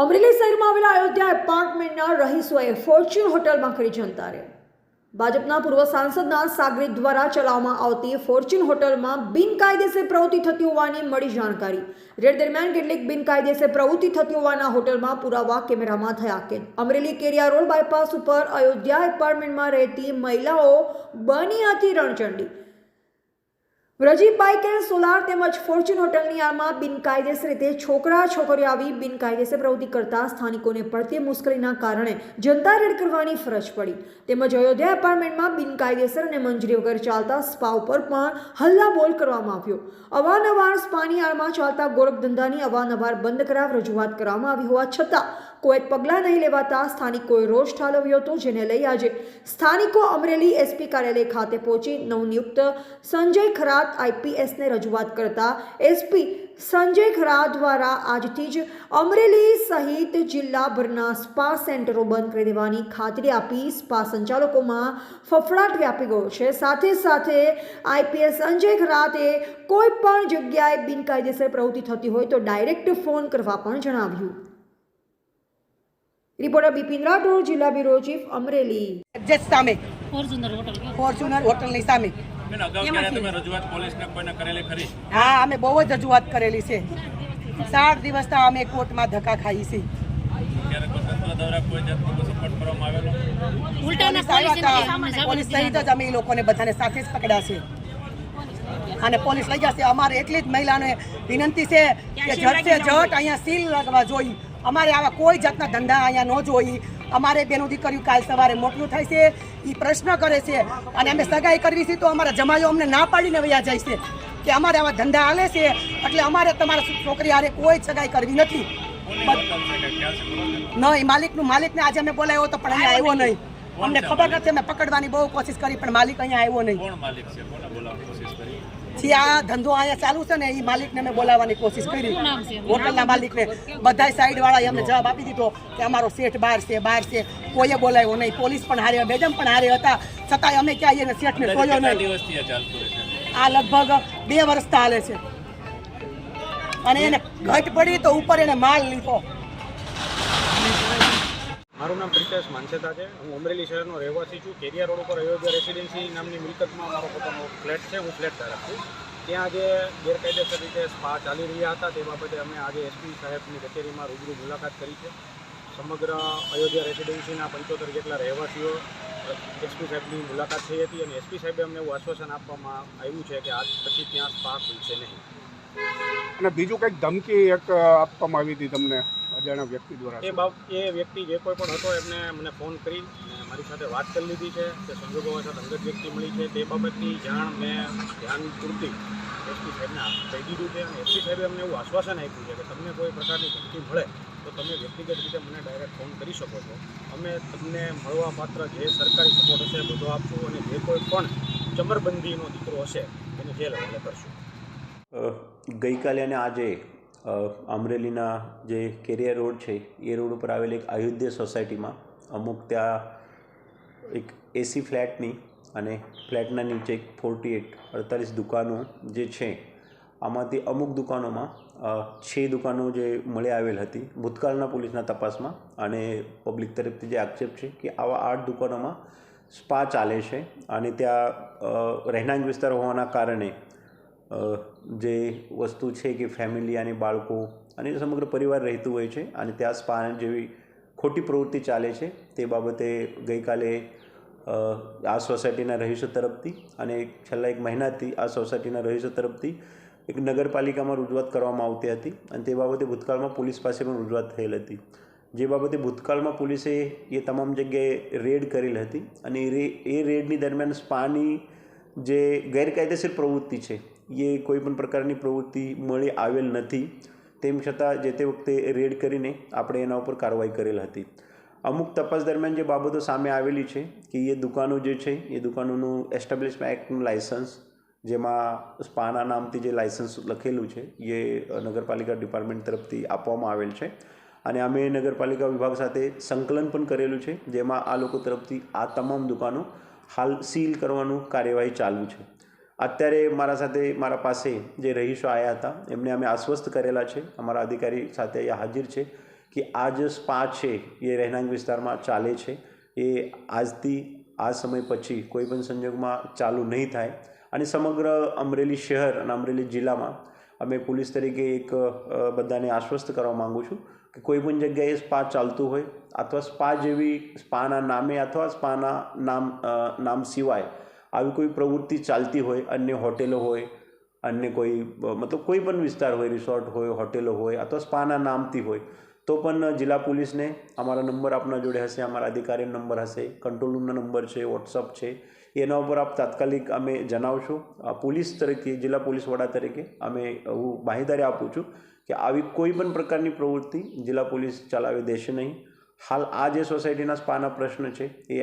અમરેલી શહેરમાં આવેલા અયોધ્યા એપાર્ટમેન્ટના રહીશોએ ફોર્ચ્યુન હોટલમાં કરી જનતા રહે ભાજપના પૂર્વ સાંસદના સાગરી દ્વારા ચલાવવામાં આવતી ફોર્ચ્યુન હોટલમાં બિનકાયદેસર પ્રવૃત્તિ થતી હોવાની મળી જાણકારી. રેડ દરમિયાન કેટલીક બિનકાયદેસર પ્રવૃત્તિ થતી હોવાના હોટલમાં પુરાવા કેમેરામાં થયા કે અમરેલી કેરિયા રોડ બાયપાસ ઉપર અયોધ્યા એપાર્ટમેન્ટમાં રહેતી મહિલાઓ બની હતી રણચંડી. વ્રજી બાઇક એન્ડ સોલાર તેમજ ફોર્ચ્યુન હોટલની આમાં બિનકાયદેસર રીતે છોકરા, છોકરીઓ આવી બિનકાયદેસર પ્રવૃત્તિ કરતા સ્થાનિકોને પડતી મુશ્કેલીના કારણે જનતા રેડ કરવાની ફરજ પડી. તેમજ અયોધ્યા એપાર્ટમેન્ટમાં બિનકાયદેસર અને મંજૂરી વગર ચાલતા સ્પા ઉપર પણ હલ્લાબોલ કરવામાં આવ્યો. અવારનવાર સ્પાની આડમાં ચાલતા ગોરખધંધાની અવારનવાર બંધ કરાવ રજૂઆત કરવામાં આવી હોવા છતાં કોઈ પગલાં નહીં લેવાતા સ્થાનિકોએ રોષ ઠાલવ્યો હતો, જેને લઈ આજે સ્થાનિકો અમરેલી એસપી કાર્યાલય ખાતે પહોંચી નવનિયુક્ત સંજય ખરાત આઈપીએસને રજૂઆત કરતા એસપી સંજય ખરા દ્વારા આજથી જ અમરેલી સહિત જિલ્લાભરના સ્પા સેન્ટરો બંધ કરી દેવાની ખાતરી આપી સ્પા સંચાલકોમાં ફફડાટ વ્યાપી ગયો છે. સાથે સાથે આઈપીએસ સંજય ખરાતે કોઈ પણ જગ્યાએ બિનકાયદેસર પ્રવૃત્તિ થતી હોય તો ડાયરેક્ટ ફોન કરવા પણ જણાવ્યું. રિપોર્ટર બિપિન રાઠોડ જિલ્લા બ્યુરો ચીફ અમરેલી. સામે. ફોર્ચ્યુનર હોટલ ફોર્ચ્યુનર હોટલની સામે. બેન અગાઉ ક્યારે તમે રજૂઆત પોલીસને કોઈને કરેલી ખરી? હા અમે બહુ જ રજૂઆત કરેલી છે. સાત દિવસથી અમે કોર્ટમાં ધક્કા ખાઈ ઉલટાના પોલીસ સહિત જ અમે એ લોકોને બધાને સાથે જ પકડ્યા છે. અને પોલીસ લઈ જશે અમારે એટલી જ મહિલાને વિનંતી છે કે જટ છે જટ અહીંયા સીલ લગવા જોઈએ. અમારે આવા કોઈ જાતના ધંધા અહીંયા ન જોઈ. અમારે બેનું દીકરીઓ કાલ સવારે મોટું થાય છે. એ પ્રશ્ન કરે છે. અને અમે સગાઈ કરવી છે તો અમારા જમાઈઓ અમને ના પાડીને વયા જાય છે કે અમારે આવા ધંધા હાલે છે. એટલે અમારે તમારા છોકરી હારે કોઈ સગાઈ કરવી નથી? નહીં માલિકનું માલિકને આજે અમે બોલાવ્યો તો પણ અહીંયા આવ્યો નહીં. અમને ખબર નથી અમે પકડવાની બહુ કોશિશ કરી પણ માલિક અહીંયા આવ્યો નહીં. કોણ માલિક છે? કોને બોલાવવાની કોશિશ કરી? જે આ ધંધો અહીંયા ચાલુ છે ને એ માલિકને અમે બોલાવવાની કોશિશ કરી. હોટલના માલિકને બધા સાઈડ વાળા અમને જવાબ આપી દીધો કે અમારો શેઠ બહાર છે બહાર છે. કોઈએ બોલાવ્યો નહીં. પોલીસ પણ હારે મેડમ પણ હારે હતા. છતાંય અમે ક્યાં એને શેઠને કેટલા નહીં. આ લગભગ બે વર્ષ ચાલે છે. અને એને ઘટ પડી તો ઉપર એને માલ લીધો. મારું નામ પ્રિતેશ માનસેતા છે. હું અમરેલી શહેરનો રહેવાસી છું. કેરિયા રોડ ઉપર અયોધ્યા રેસિડેન્સી નામની મિલકતમાં મારો પોતાનો ફ્લેટ છે. હું ફ્લેટ ધારક છું. ત્યાં આજે ગેરકાયદેસર રીતે સ્પા ચાલી રહ્યા હતા. તે બાબતે અમે આજે એસપી સાહેબની કચેરીમાં રૂબરૂ મુલાકાત કરી છે. સમગ્ર અયોધ્યા રેસિડેન્સીના પંચોતેર જેટલા રહેવાસીઓ એસપી સાહેબની મુલાકાત થઈ હતી અને એસપી સાહેબે અમને એવું આશ્વાસન આપવામાં આવ્યું છે કે આજ પછી ત્યાં સ્પા ખુલશે નહીં. અને બીજું કંઈક ધમકી એક આપવામાં આવી હતી તમને? અજાણ્યા વ્યક્તિ દ્વારા એ બાબ એ વ્યક્તિ જે કોઈ પણ હતો એમને મને ફોન કરી અને મારી સાથે વાત કરી લીધી છે. કે સંજોગો સાથે અંગત વ્યક્તિ મળી છે. તે બાબતની જાણ મેં ધ્યાન પૂરતી એસપી સાહેબને આપ- કહી દીધું છે અને એસપી સાહેબે અમને એવું આશ્વાસન આપ્યું છે કે તમને કોઈ પ્રકારની ધમકી મળે તો તમે વ્યક્તિગત રીતે મને ડાયરેક્ટ ફોન કરી શકો છો. અમે તમને મળવા પાત્ર જે સરકારી સપોર્ટ હશે બધો આપશું અને જે કોઈ પણ ચમરબંધીનો દીકરો હશે એને જેલ હવાલે કરશું. ગઈકાલે અને આજે અમરેલીના જે કેરિયર રોડ છે, એ રોડ ઉપર આવેલી એક આયુધ્ય સોસાયટીમાં અમુક ત્યાં એક એસી ફ્લેટની અને ફ્લેટના નીચે એક ફોર્ટી એટ અડતાલીસ દુકાનો જે છે, આમાંથી અમુક દુકાનોમાં છે દુકાનો જે મળી આવેલ હતી, ભૂતકાળના પોલીસના તપાસમાં અને પબ્લિક તરફથી જે આક્ષેપ છે કે આવા આઠ દુકાનોમાં સ્પા ચાલે છે અને ત્યાં રહેણાંક વિસ્તાર હોવાના કારણે જે વસ્તુ છે કે ફેમિલી અને બાળકો અને સમગ્ર પરિવાર રહેતું હોય છે અને ત્યાં સ્પા જેવી ખોટી પ્રવૃત્તિ ચાલે છે, તે બાબતે ગઈકાલે આ સોસાયટીના રહીશો તરફથી અને છેલ્લા એક મહિનાથી આ સોસાયટીના રહીશો તરફથી એક નગરપાલિકામાં રજૂઆત કરવામાં આવતી હતી અને તે બાબતે ભૂતકાળમાં પોલીસ પાસે પણ રજૂઆત થયેલ હતી. જે બાબતે ભૂતકાળમાં પોલીસે એ તમામ જગ્યાએ રેડ કરેલ હતી અને એ રેડની દરમિયાન સ્પાની જે ગેરકાયદેસર પ્રવૃત્તિ છે એ કોઈ પણ પ્રકારની પ્રવૃત્તિ મળી આવેલ નથી. તેમ છતાં જે તે વખતે રેડ કરીને આપણે એના ઉપર કાર્યવાહી કરેલ હતી. અમુક તપાસ દરમિયાન જે બાબતો સામે આવેલી છે કે એ દુકાનો જે છે, એ દુકાનોનું એસ્ટાબ્લિશમેન્ટ એક્ટનું લાઇસન્સ જેમાં સ્પાના નામથી જે લાઇસન્સ લખેલું છે, એ નગરપાલિકા ડિપાર્ટમેન્ટ તરફથી આપવામાં આવેલ છે. અને અમે નગરપાલિકા વિભાગ સાથે સંકલન પણ કરેલું છે, જેમાં આ લોકો તરફથી આ તમામ દુકાનો હાલ સીલ કરવાનું કાર્યવાહી ચાલુ છે. અત્યારે મારા સાથે મારા પાસે જે રહીશો આવ્યા હતા, એમને અમે આશ્વસ્ત કરેલા છે. અમારા અધિકારી સાથે અહીંયા હાજર છે કે આ જે સ્પા છે, એ રહેણાંક વિસ્તારમાં ચાલે છે. એ આજથી, આ સમય પછી કોઈ પણ સંજોગમાં ચાલુ નહીં થાય. અને સમગ્ર અમરેલી શહેર અને અમરેલી જિલ્લામાં અમે પોલીસ તરીકે એક બધાને આશ્વસ્ત કરવા માગું છું કે કોઈ પણ જગ્યાએ સ્પા ચાલતું હોય, અથવા સ્પા જેવી સ્પાના નામે અથવા સ્પાના નામ નામ સિવાય આવી કોઈ પ્રવૃત્તિ ચાલતી હોય, અન્ય હોટેલો હોય, અન્ય કોઈ મતલબ કોઈ પણ વિસ્તાર હોય, રિસોર્ટ હોય, હોટેલો હોય અથવા સ્પાના નામથી હોય, તો પણ જિલ્લા પોલીસને અમારા નંબર આપના જોડે હશે, અમારા અધિકારીનો નંબર હશે કંટ્રોલ રૂમનો નંબર છે વોટ્સઅપ છે, એના ઉપર આપ તાત્કાલિક અમે જણાવશો. પોલીસ તરીકે, જિલ્લા પોલીસ વડા તરીકે અમે હું બાહેદારી આપું છું કે આવી કોઈ પણ પ્રકારની પ્રવૃત્તિ જિલ્લા પોલીસ ચલાવી દેશે નહીં. હાલ આ જે સોસાયટીના સ્પાના પ્રશ્ન છે, એ